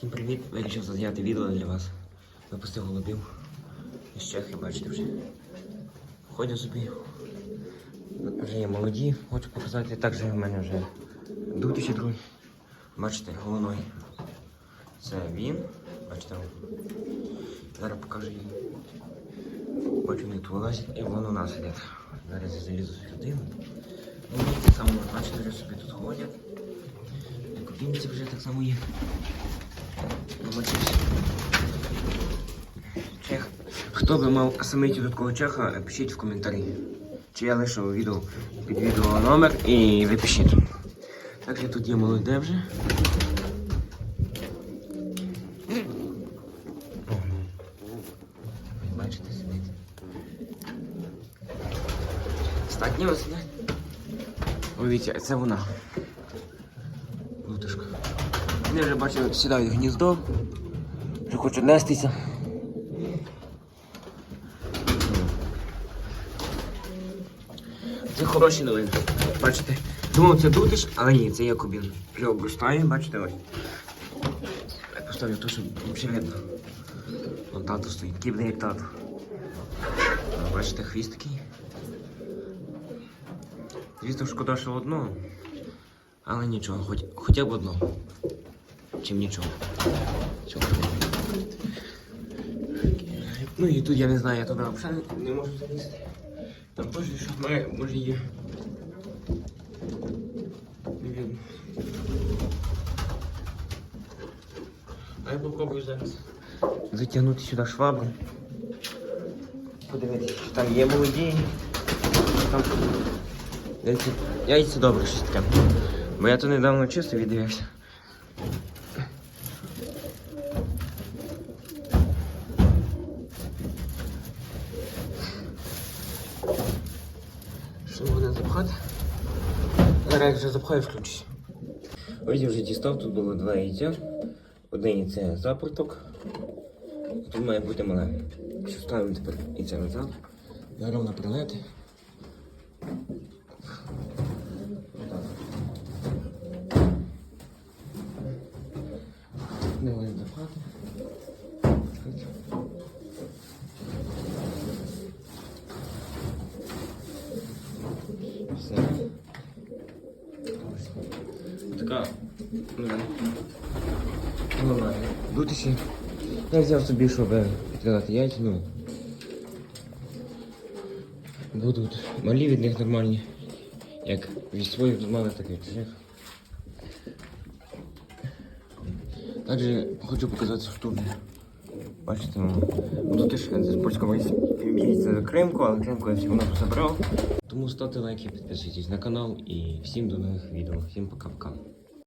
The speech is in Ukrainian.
Всім привіт! Вирішив зняти відео для вас. Випустив голубів. Із Чехії, бачите вже. Ходять собі. Вже є молоді, хочу показати. Також в мене вже дутичі друг. Бачите, головной. Це він. Бачите. Зараз покажу їм. Бачу, вони тут вилазять і вон у нас сидять. Зараз я залізу сюди. Ну, так само, бачите, вже собі тут ходять. І кубінці вже так само є. Побачився. Чех. Хто би мав саме такого чеха, пишіть в коментарі. Чи я лишу відео під відео номер і ви пишіть. Так, я тут є молоде вже. Бачите, сидить. Статні ось дивіться, це вона. Лутишка. Вони вже бачу, сідають гніздо. Вже хочуть нестися. Це хороші новини. Бачите? Думав, це дутиш, але ні, це якобін. Вже обростає, бачите ось. Я поставлю то, щоб взагалі видно. Вон тато стоїть, такий як тато. Бачите, хвіст такий. Звісно, шкода, що одного. Але нічого, хоч, хоча б одного. Чим нічого. Чого? Ну і тут я не знаю, я туди взагалі не можу залізти. Там теж щось має, може є. Не видно. А я попробую зараз. Затягнути сюди швабру. Подивитися, що там є молоді. що Там... Яйця, яйця добре щось таке. Бо я то недавно чисто віддивився. Що можна запхати? Зараз вже запхаю, включусь. Ось я вже дістав, тут було два яйця. Одне яйце запорток. Тут має бути мале. Що ставимо тепер яйця назад. Зараз на прилети. Давай запхати. Все. Така. ну, Нормально. Дутися. Я взяв собі, щоб підкладати яйця, ну. Будуть малі від них нормальні. Як від своїх мали, так і від чужих. Також хочу показати, тут. Бачите, ну, тут теж з польського яйця Кримку, але Кримку я все одно забрав. Тому ставте лайки, підписуйтесь на канал і всім до нових відео. Всім пока-пока.